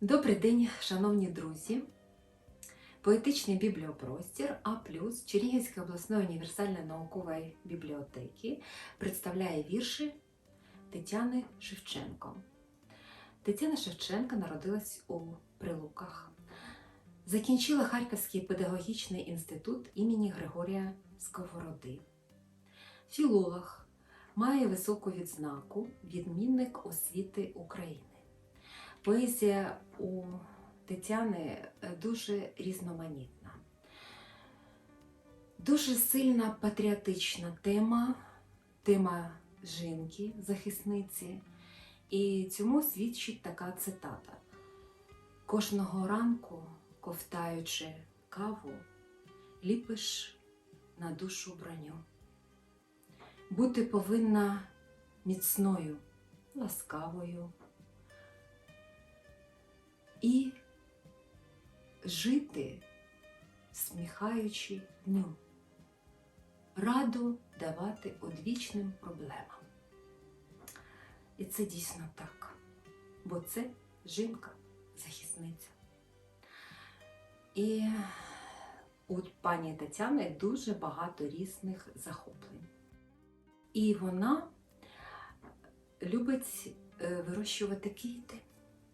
Добрий день, шановні друзі! Поетичний бібліопростір А плюс Чернігівської обласної універсальної наукової бібліотеки представляє вірші Тетяни Шевченко. Тетяна Шевченко народилась у Прилуках. Закінчила Харківський педагогічний інститут імені Григорія Сковороди. Філолог має високу відзнаку відмінник освіти України. Поезія у Тетяни е, дуже різноманітна. Дуже сильна патріотична тема, тема жінки, захисниці. І цьому свідчить така цитата: Кожного ранку, ковтаючи каву, ліпиш на душу броню. Бути повинна міцною, ласкавою і жити, сміхаючи дню, раду давати одвічним проблемам. І це дійсно так, бо це жінка-захисниця. І у пані Тетяни дуже багато різних захоплень. І вона любить е, вирощувати квіти.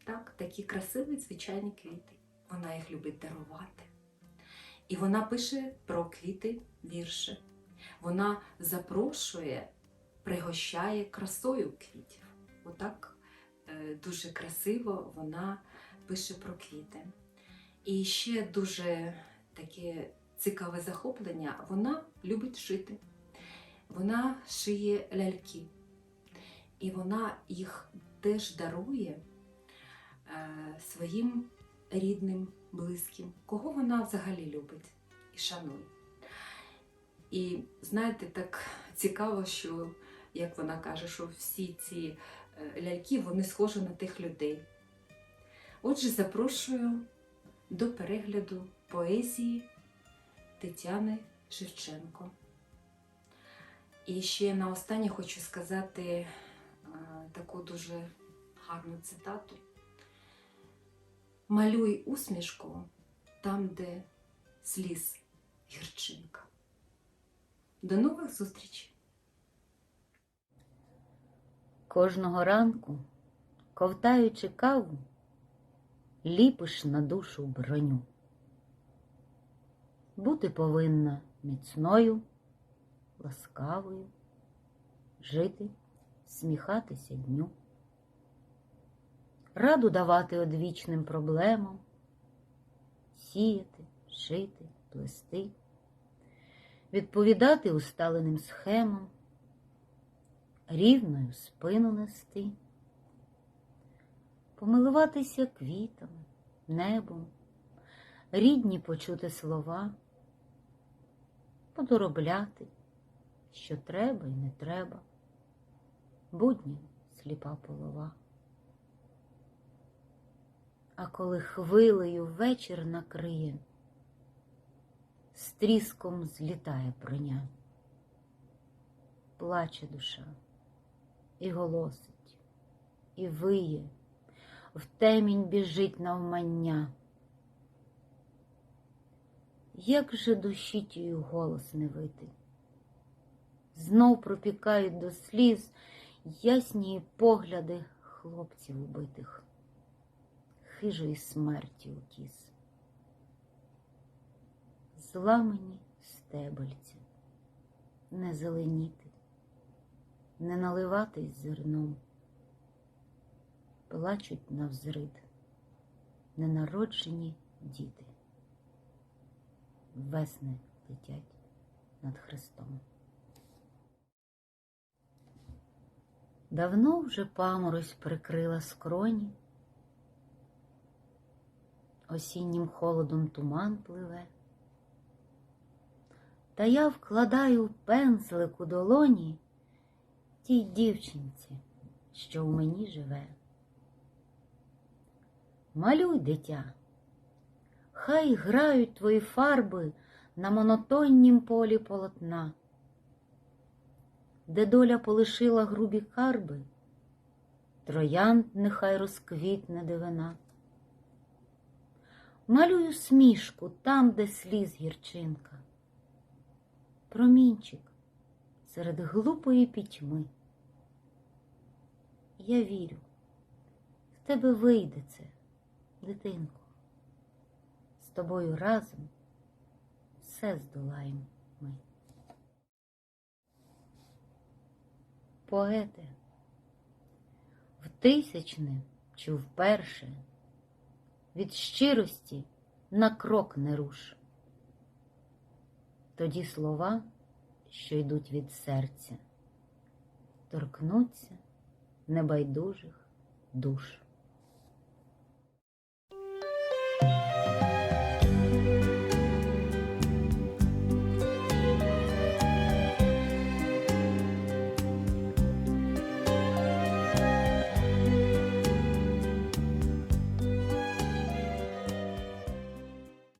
Так, такі красиві звичайні квіти. Вона їх любить дарувати. І вона пише про квіти вірші. Вона запрошує, пригощає красою квітів. Отак е, дуже красиво вона пише про квіти. І ще дуже таке цікаве захоплення, вона любить шити. Вона шиє ляльки. І вона їх теж дарує своїм рідним, близьким, кого вона взагалі любить і шанує. І знаєте, так цікаво, що, як вона каже, що всі ці е, ляльки вони схожі на тих людей. Отже, запрошую до перегляду поезії Тетяни Шевченко. І ще на останнє хочу сказати е, таку дуже гарну цитату. Малюй усмішку там, де сліз гірчинка. До нових зустрічей! Кожного ранку, ковтаючи каву, ліпиш на душу броню. Бути повинна міцною, ласкавою, жити, сміхатися дню. Раду давати одвічним проблемам, сіяти, шити, плести, відповідати усталеним схемам, рівною спину нести, помилуватися квітами, небом, рідні почути слова, подоробляти, що треба і не треба, будні сліпа полова. А коли хвилею вечір накриє, з тріском злітає броня, плаче душа і голосить, і виє, в темінь біжить навмання. Як же душі тію голос не вити? Знов пропікають до сліз ясні погляди хлопців убитих хижої смерті утіс. Зламані стебельці, не зеленіти, не наливатись зерном, плачуть навзрид ненароджені діти, весни летять над Христом. Давно вже паморозь прикрила скроні, осіннім холодом туман пливе. Та я вкладаю пензлик у долоні тій дівчинці, що в мені живе. Малюй, дитя, хай грають твої фарби на монотоннім полі полотна, де доля полишила грубі карби, троянд нехай розквітне дивина малюю смішку там, де сліз гірчинка. Промінчик серед глупої пітьми. Я вірю, в тебе вийде це, дитинко. З тобою разом все здолаємо ми. Поете, в тисячне чи вперше від щирості на крок не руш. Тоді слова, що йдуть від серця, торкнуться небайдужих душ.